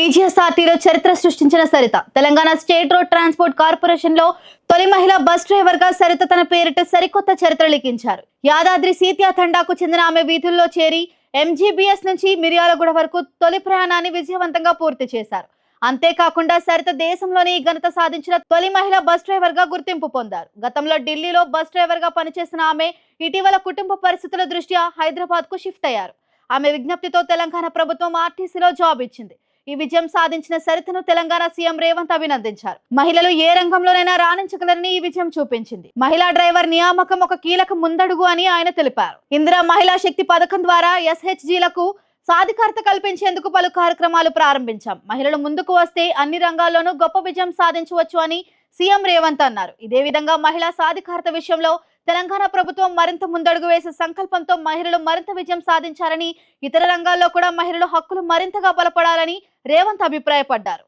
టీజీఎస్ఆర్టీలో చరిత్ర సృష్టించిన Saritha. Telangana state road transport కార్పొరేషన్లో తొలి మహిళా బస్ డ్రైవర్గా సరిత తన పేరిట సరికొత్త చరిత్ర లిఖించారు. యాదాద్రి సీత్యా తండాకు చెందిన ఆమె వీధుల్లో చేరి ఎంజీబీఎస్ నుంచి మిర్యాలగూడ వరకు తొలి ప్రయాణాన్ని విజయవంతంగా పూర్తి చేశారు. అంతేకాకుండా సరిత దేశంలోనే ఈ ఘనత సాధించిన తొలి మహిళ బస్ డ్రైవర్గా గుర్తింపు పొందారు. గతంలో ఢిల్లీలో బస్ డ్రైవర్గా పనిచేసిన ఆమె ఇటీవల కుటుంబ పరిస్థితుల దృష్ట్యా హైదరాబాద్కు షిఫ్ట్ అయ్యారు. ఆమె విజ్ఞప్తితో తెలంగాణ ప్రభుత్వం ఆర్టీసీలో జాబ్ ఇచ్చింది. ఈ విజయం సాధించిన సరితను తెలంగాణ సీఎం రేవంత్ అభినందించారు. మహిళలు ఏ రంగంలోనైనా రాణించగలరని ఈ విజయం చూపించింది. మహిళా డ్రైవర్ నియామకం ఒక కీలక ముందడుగు అని ఆయన తెలిపారు. ఇందిరా మహిళా శక్తి పథకం ద్వారా ఎస్హెచ్జీలకు సాధికారత కల్పించేందుకు పలు కార్యక్రమాలు ప్రారంభించాం. మహిళలు ముందుకు వస్తే అన్ని రంగాల్లోనూ గొప్ప విజయం సాధించవచ్చు అని సీఎం రేవంత్ అన్నారు. ఇదే విధంగా మహిళా సాధికారత విషయంలో తెలంగాణ ప్రభుత్వం మరింత ముందడుగు వేసే సంకల్పంతో మహిళలు మరింత విజయం సాధించారని ఇతర రంగాల్లో కూడా మహిళల హక్కులు మరింతగా బలపడాలని రేవంత్ అభిప్రాయపడ్డారు.